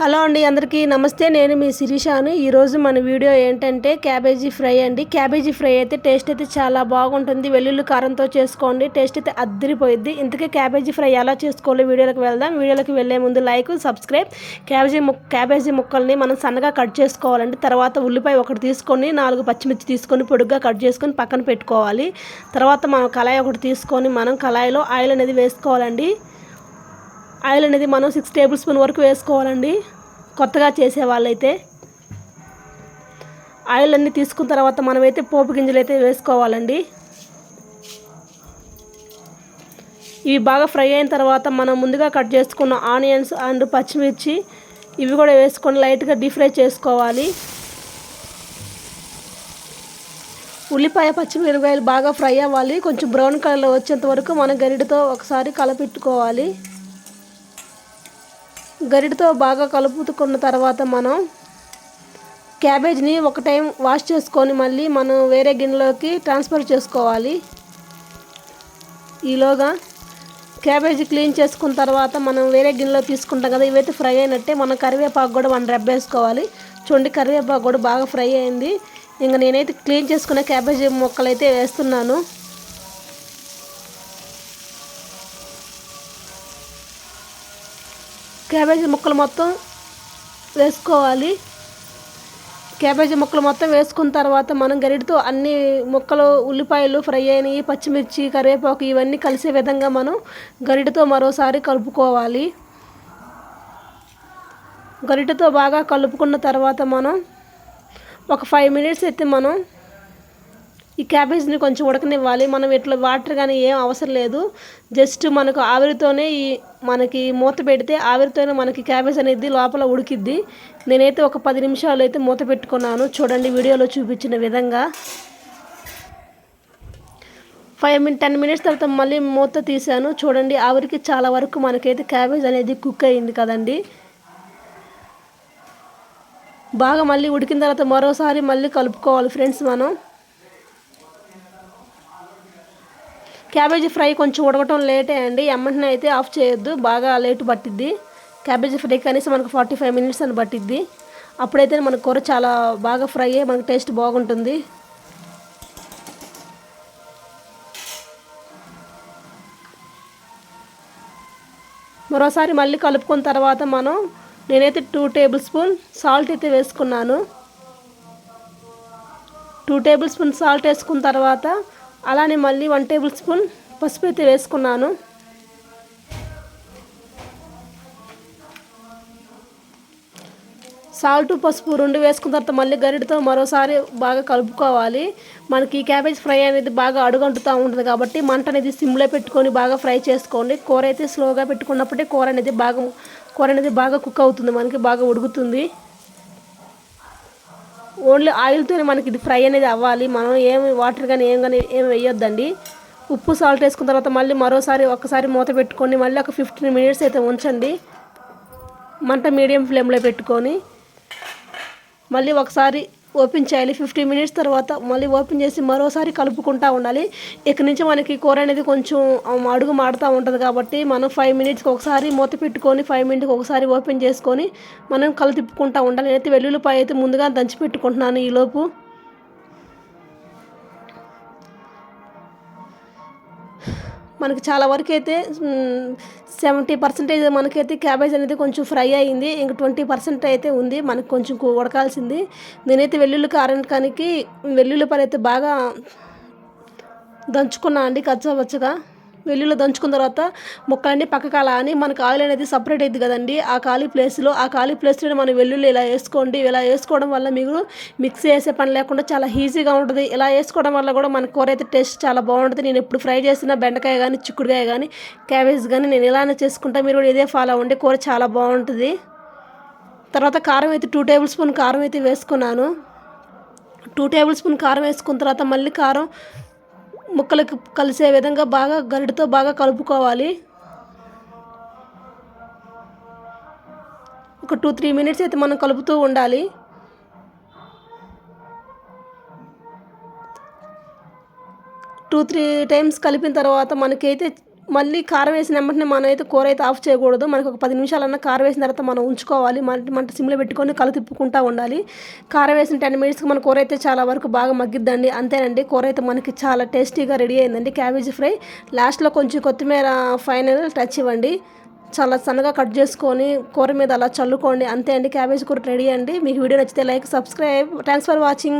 Hello అండి అందరికీ నమస్తే. నేను మీ శిరీషాను. ఈరోజు మన వీడియో ఏంటంటే క్యాబేజీ ఫ్రై అండి. క్యాబేజీ ఫ్రై అయితే టేస్ట్ అయితే చాలా బాగుంటుంది. వెల్లుల్లి కారంతో చేసుకోండి. టేస్ట్ అయితే అద్దరిపోయింది ఇంతకే క్యాబేజీ ఫ్రై ఎలా చేసుకోవాలి వీడియోలోకి వెళ్దాం. వీడియోలోకి వెళ్ళే ముందు లైక్ సబ్స్క్రైబ్. క్యాబేజీ ముక్ క్యాబేజీ ముక్కల్ని మనం సన్నగా కట్ చేసుకోవాలండి. తర్వాత ఉల్లిపాయ ఒకటి తీసుకొని నాలుగు పచ్చిమిర్చి తీసుకొని పొడుగ్గా కట్ చేసుకొని పక్కన పెట్టుకోవాలి. తర్వాత మనం కళాయి ఒకటి తీసుకొని మనం కళాయిలో ఆయిల్ అనేది వేసుకోవాలండి. ఆయిల్ అనేది మనం సిక్స్ టేబుల్ స్పూన్ వరకు వేసుకోవాలండి. కొత్తగా చేసే వాళ్ళైతే. ఆయిల్ అన్నీ తీసుకున్న తర్వాత మనమైతే పోపు గింజలు అయితే వేసుకోవాలండి. ఇవి బాగా ఫ్రై అయిన తర్వాత మనం ముందుగా కట్ చేసుకున్న ఆనియన్స్ అండ్ పచ్చిమిర్చి ఇవి కూడా వేసుకొని లైట్గా డీప్ ఫ్రై చేసుకోవాలి. ఉల్లిపాయ పచ్చిమిరపకాయలు బాగా ఫ్రై అవ్వాలి. కొంచెం బ్రౌన్ కలర్లో వచ్చేంత వరకు మనం గరిటతో ఒకసారి కలపెట్టుకోవాలి. గరిటతో బాగా కలుపుకున్న తర్వాత మనం క్యాబేజ్ని ఒక టైం వాష్ చేసుకొని మళ్ళీ మనం వేరే గిన్నెలోకి ట్రాన్స్ఫర్ చేసుకోవాలి. ఈలోగా క్యాబేజీ క్లీన్ చేసుకున్న తర్వాత మనం వేరే గిన్నెలో తీసుకుంటాం కదా ఇవైతే ఫ్రై అయినట్టే. మనం కరివేపాకు కూడా వన్ రెబ్బ వేసుకోవాలి. చూడండి కరివేపాకు కూడా బాగా ఫ్రై అయింది. ఇంకా నేనైతే క్లీన్ చేసుకునే క్యాబేజీ మొక్కలు అయితే వేస్తున్నాను. క్యాబేజీ ముక్కలు మొత్తం వేసుకోవాలి. క్యాబేజీ ముక్కలు మొత్తం వేసుకున్న తర్వాత మనం గరిటితో అన్ని ముక్కలు ఉల్లిపాయలు ఫ్రై అయినవి పచ్చిమిర్చి కరివేపాకు ఇవన్నీ కలిసే విధంగా మనం గరిటతో మరోసారి కలుపుకోవాలి. గరిటతో బాగా కలుపుకున్న తర్వాత మనం ఒక ఫైవ్ మినిట్స్ అయితే మనం ఈ క్యాబేజ్ని కొంచెం ఉడకనివ్వాలి. మనం ఇట్లా వాటర్ కానీ ఏం అవసరం లేదు. జస్ట్ మనకు ఆవిరితోనే ఈ మనకి మూత పెడితే ఆవిరితోనే మనకి క్యాబేజ్ అనేది లోపల ఉడికిద్ది. నేనైతే ఒక పది నిమిషాలు అయితే మూత పెట్టుకున్నాను. చూడండి వీడియోలో చూపించిన విధంగా. ఫైవ్ మినిట్ టెన్ మినిట్స్ తర్వాత మళ్ళీ మూత తీశాను. చూడండి ఆవిరికి చాలా వరకు మనకైతే క్యాబేజ్ అనేది కుక్ అయింది కదండి. బాగా మళ్ళీ ఉడికిన తర్వాత మరోసారి మళ్ళీ కలుపుకోవాలి ఫ్రెండ్స్ మనం. క్యాబేజీ ఫ్రై కొంచెం ఉడకటం లేటే అండి ఎమ్మంటనే అయితే ఆఫ్ చేయొద్దు. బాగా లేటు పట్టిద్ది. క్యాబేజీ ఫ్రై కనీసం మనకు ఫార్టీ ఫైవ్ మినిట్స్ అని పట్టిద్ది. అప్పుడైతే మన కూర చాలా బాగా ఫ్రై అయ్యి మనకు టేస్ట్ బాగుంటుంది. మరోసారి మళ్ళీ కలుపుకున్న తర్వాత మనం నేనైతే టూ టేబుల్ స్పూన్ సాల్ట్ అయితే వేసుకున్నాను. టూ టేబుల్ స్పూన్ సాల్ట్ వేసుకున్న తర్వాత అలానే మళ్ళీ వన్ టేబుల్ స్పూన్ పసుపు అయితే వేసుకున్నాను. సాల్ట్ పసుపు రెండు వేసుకున్న తర్వాత మళ్ళీ గరిటతో మరోసారి బాగా కలుపుకోవాలి. మనకి క్యాబేజ్ ఫ్రై అనేది బాగా అడుగంటుతూ ఉంటుంది కాబట్టి మంట అనేది సిమ్లో పెట్టుకొని బాగా ఫ్రై చేసుకోండి. కూర అయితే స్లోగా పెట్టుకున్నప్పుడే కూర అనేది బాగా కూర అనేది బాగా కుక్ అవుతుంది. మనకి బాగా ఉడుకుతుంది. ఓన్లీ ఆయిల్తోనే మనకి ఇది ఫ్రై అనేది అవ్వాలి. మనం ఏం వాటర్ కానీ ఏం కానీ ఏం వేయొద్దండి. ఉప్పు సాల్ట్ వేసుకున్న తర్వాత మళ్ళీ మరోసారి ఒకసారి మూత పెట్టుకొని మళ్ళీ ఒక ఫిఫ్టీన్ మినిట్స్ అయితే ఉంచండి. మంట మీడియం ఫ్లేమ్లో పెట్టుకొని మళ్ళీ ఒకసారి ఓపెన్ చేయాలి. ఫిఫ్టీ మినిట్స్ తర్వాత మళ్ళీ ఓపెన్ చేసి మరోసారి కలుపుకుంటూ ఉండాలి. ఇక్కడి నుంచి మనకి కూర అనేది కొంచెం అడుగు మాడుతూ ఉంటుంది కాబట్టి మనం ఫైవ్ మినిట్స్కి ఒకసారి మూత పెట్టుకొని ఫైవ్ మినిట్కి ఒకసారి ఓపెన్ చేసుకొని మనం కలు తిప్పుకుంటూ ఉండాలి. నేనైతే వెల్లుల్లిపాయ అయితే ముందుగా దంచి పెట్టుకుంటున్నాను ఈలోపు మనకి చాలా వరకు అయితే సెవెంటీ పర్సెంటేజ్ మనకైతే క్యాబేజ్ అనేది కొంచెం ఫ్రై అయింది. ఇంక ట్వంటీ పర్సెంట్ అయితే ఉంది. మనకు కొంచెం ఉడకాల్సింది. నేనైతే వెల్లుల్లి కారణానికి వెల్లుల్లిపాయలు అయితే బాగా దంచుకున్నా అండి కచ్చవచ్చగా వెల్లుల్లి దంచుకున్న తర్వాత ముక్కలన్నీ పక్కకు అలా అని మనకు ఆయిల్ అనేది సపరేట్ అయింది కదండి. ఆ ఖాళీ ప్లేస్లో ఆ ఖాళీ ప్లేస్లో మనం వెల్లుల్లి ఇలా వేసుకోండి. ఇలా వేసుకోవడం వల్ల మీకు మిక్సీ వేసే పని లేకుండా చాలా ఈజీగా ఉంటుంది. ఇలా వేసుకోవడం వల్ల కూడా మన కూర అయితే టేస్ట్ చాలా బాగుంటుంది. నేను ఎప్పుడు ఫ్రై చేసిన బెండకాయ కానీ చిక్కుడుకాయ కానీ క్యాబేజ్ కానీ నేను ఇలానే చేసుకుంటా. మీరు కూడా ఇదే ఫాలో అవ్వండి కూర చాలా బాగుంటుంది. తర్వాత కారం అయితే టూ టేబుల్ స్పూన్ కారం అయితే వేసుకున్నాను. టూ టేబుల్ స్పూన్ కారం వేసుకున్న తర్వాత మళ్ళీ కారం ముక్కలకు కలిసే విధంగా బాగా గరిటతో బాగా కలుపుకోవాలి. ఒక టూ త్రీ మినిట్స్ అయితే మనం కలుపుతూ ఉండాలి. టూ త్రీ టైమ్స్ కలిపిన తర్వాత మనకైతే మళ్ళీ కారం వేసిన వెంటనే మనం అయితే కూర అయితే ఆఫ్ చేయకూడదు. మనకు ఒక పది నిమిషాలన్నా కారం వేసిన తర్వాత మనం ఉంచుకోవాలి. మంట మంట సిమ్లో పెట్టుకొని కళ్ళు తిప్పుకుంటూ ఉండాలి. కారం వేసిన టెన్ మినిట్స్కి మన కూర అయితే చాలా వరకు బాగా మగ్గిద్దండి. అంతేనండి. కూర అయితే మనకి చాలా టేస్టీగా రెడీ అయిందండి. Cabbage fry. లాస్ట్లో కొంచెం కొత్తిమీర ఫైనల్ టచ్ ఇవ్వండి. చాలా సన్నగా కట్ చేసుకొని కూర మీద అలా చల్లుకోండి. అంతే అండి. క్యాబేజ్ కూర రెడీ అండి. మీకు వీడియో నచ్చితే like subscribe. Thanks for watching